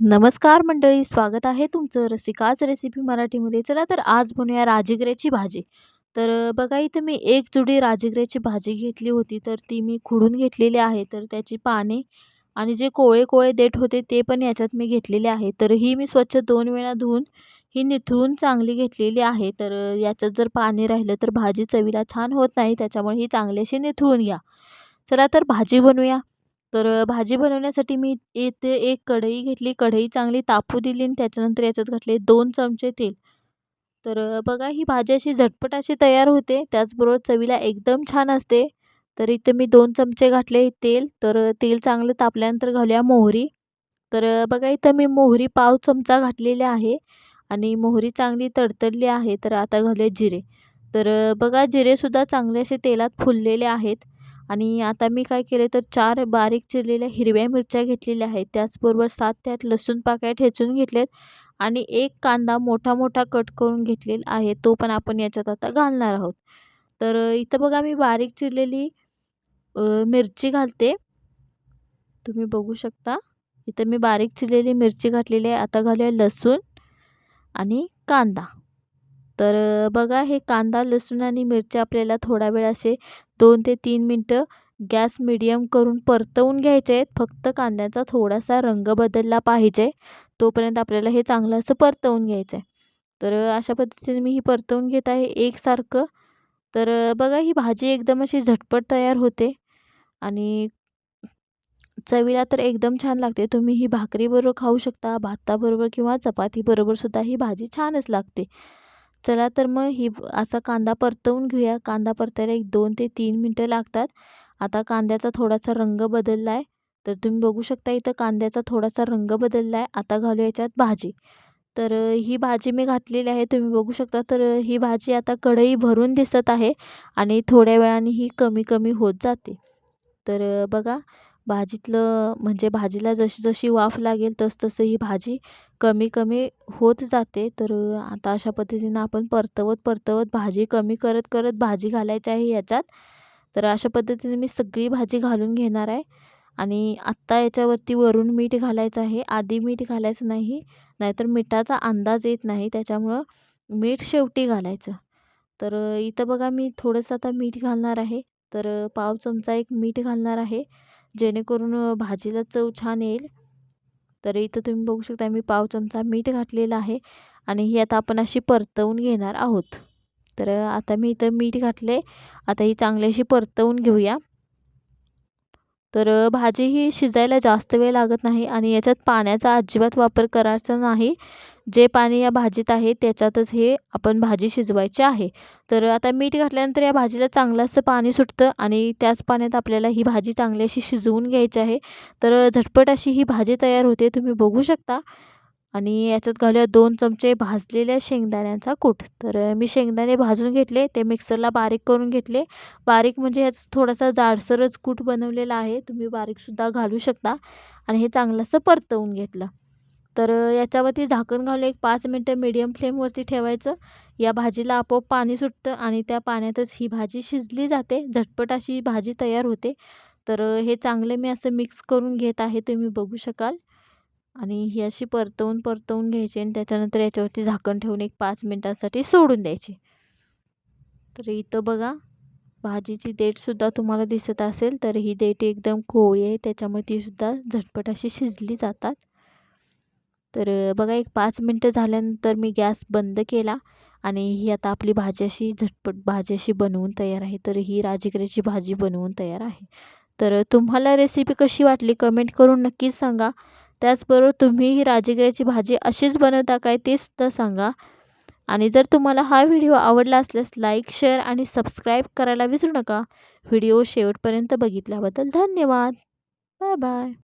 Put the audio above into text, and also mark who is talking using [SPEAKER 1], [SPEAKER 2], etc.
[SPEAKER 1] नमस्कार मंडळी स्वागत आहे तुमचं रसिकाच रेसिपी मराठीमध्ये. चला तर आज बनवूया राजगिऱ्याची भाजी. तर बघा इथं मी एक जुडी राजगिऱ्याची भाजी घेतली होती तर ती मी खुडून घेतलेली आहे. तर त्याची पाने आणि जे कोळे कोळे देठ होते ते पण याच्यात मी घेतलेले आहे. तर ही मी स्वच्छ दोन वेळा धुवून ही निथळून चांगली घेतलेली आहे. तर याच्यात जर पाणी राहिलं तर भाजी चवीला छान होत नाही त्याच्यामुळे ही चांगली अशी निथळून घ्या. चला तर भाजी बनवूया तर भाजी बनवण्यासाठी मी इथे एक कढई घेतली. कढई चांगली तापू दिली आणि त्याच्यानंतर याच्यात घातले दोन चमचे तेल. तर बघा ही भाजी अशी झटपट अशी तयार होते. त्याचबरोबर चवीला एकदम छान असते. तर इथे मी दोन चमचे घातले तेल. तर तेल चांगलं तापल्यानंतर घालूया मोहरी. तर बघा इथं मी मोहरी पाव चमचा घातलेली आहे आणि मोहरी चांगली तडतडली आहे. तर आता घालूया जिरे. तर बघा जिरेसुद्धा चांगले असे तेलात फुललेले आहेत. आणि आता मी काय केले तर चार बारीक चिरलेल्या हिरव्या मिरच्या घेतलेल्या आहेत. त्याचबरोबर सात त्यात लसूण पाकळ्या ठेचून घेतलेत आणि एक कांदा मोठा मोठा कट करून घेतलेला आहे. तो पण आपण याच्यात आता घालणार आहोत. तर इथं बघा मी बारीक चिरलेली मिरची घालते. तुम्ही बघू शकता. इथं मी बारीक चिरलेली मिरची घातलेली आहे. आता घालूया लसूण आणि कांदा. तर बघा हे कांदा लसूण आणि मिरच्या आपल्याला थोडा वेळ असे दोन ते तीन मिनटं गॅस मिडियम करून परतवून घ्यायचे आहेत. फक्त कांद्याचा थोडासा रंग बदलला पाहिजे. तोपर्यंत आपल्याला हे चांगलं असं परतवून घ्यायचं आहे तर अशा पद्धतीने मी ही परतवून घेत आहे एकसारखं. तर बघा ही भाजी एकदम अशी झटपट तयार होते आणि चवीला तर एकदम छान लागते. तुम्ही ही भाकरीबरोबर खाऊ शकता भाताबरोबर किंवा चपातीबरोबर सुद्धा ही भाजी छानच लागते. चला तर मग ही असा कांदा परतवून घेऊया. कांदा परतायला एक दोन ते तीन मिनटं लागतात. आता कांद्याचा थोडासा रंग बदलला आहे तर तुम्ही बघू शकता इथं कांद्याचा थोडासा रंग बदलला आहे आता घालू याच्यात भाजी. तर ही भाजी मी घातलेली आहे. तुम्ही बघू शकता. तर ही भाजी आता कढई भरून दिसत आहे आणि थोड्या वेळाने ही कमी कमी होत जाते. तर बघा भाजीतलं म्हणजे भाजीला जशी जशी वाफ लागेल तसतसं ही भाजी कमी कमी होत जाते. तर आता अशा पद्धतीनं आपण परतवत परतवत भाजी कमी करत करत भाजी घालायची आहे याच्यात. तर अशा पद्धतीने मी सगळी भाजी घालून घेणार आहे. आणि आत्ता याच्यावरती वरून मीठ घालायचं आहे. आधी मीठ घालायचं नाही नाहीतर मिठाचा अंदाज येत नाही. त्याच्यामुळं मीठ शेवटी घालायचं. तर इथं बघा मी थोडंसं आता मीठ घालणार आहे. तर पाव चमचा एक मीठ घालणार आहे. जेणेकरून भाजीला चव छान येईल. तर इथं तुम्ही बघू शकता मी पाव चमचा मीठ घातलेलं आहे आणि ही आता आपण अशी परतवून घेणार आहोत. तर आता मी इथं मीठ घातले आता ही चांगली अशी परतवून घेऊया. तर भाजी ही शिजायला जास्त वेळ लागत नाही आणि याच्यात पाण्याचा अजिबात वापर करायचा नाही. जे पाणी या भाजीत आहे त्याच्यातच हे आपण भाजी शिजवायची आहे. तर आता मीठ घातल्यानंतर या भाजीला चांगलं असं पाणी सुटतं आणि त्याच पाण्यात आपल्याला ही भाजी चांगली अशी शिजवून घ्यायची आहे. तर झटपट अशी ही भाजी तयार होते तुम्ही बघू शकता. आणि याच्यात घालूया दोन चमचे भाजलेल्या शेंगदाण्याचा कूट. तर मी शेंगदाणे भाजून घेतले ते मिक्सरला बारीक करून घेतले. बारीक म्हणजे ह्याचा थोडासा जाडसरच कूट बनवलेला आहे तुम्ही बारीकसुद्धा घालू शकता. आणि हे चांगलं असं परतवून घेतलं. तर याच्यावरती झाकण घालून एक पाच मिनटं मीडियम फ्लेमवरती ठेवायचं. या भाजीला आपोआप पाणी सुटतं आणि त्या पाण्यातच ही भाजी शिजली जाते. झटपट अशी भाजी तयार होते. तर हे चांगले मी असं मिक्स करून घेत आहे. तुम्ही बघू शकाल. आणि ही अशी परतवून परतवून घ्यायची आणि त्याच्यानंतर याच्यावरती झाकण ठेवून एक पाच मिनटासाठी सोडून द्यायची. तर इथं बघा भाजीची देठसुद्धा तुम्हाला दिसत असेल तर ही देठ एकदम कोवळी आहे. त्याच्यामुळे तीसुद्धा झटपट अशी शिजली जातात. तर बघा एक पाच मिनटं झाल्यानंतर मी गॅस बंद केला आणि ही आता आपली भाजी अशी झटपट भाजी अशी बनवून तयार आहे. तर ही राजगिऱ्याची भाजी बनवून तयार आहे. तर तुम्हाला रेसिपी कशी वाटली कमेंट करून नक्कीच सांगा. त्याचबरोबर तुम्ही ही राजगिऱ्याची भाजी अशीच बनवता काय ते सुद्धा सांगा. आणि जर तुम्हाला हा व्हिडिओ आवडला असल्यास लाईक शेअर आणि सबस्क्राईब करायला विसरू नका. व्हिडिओ शेवटपर्यंत बघितल्याबद्दल धन्यवाद. Bye bye.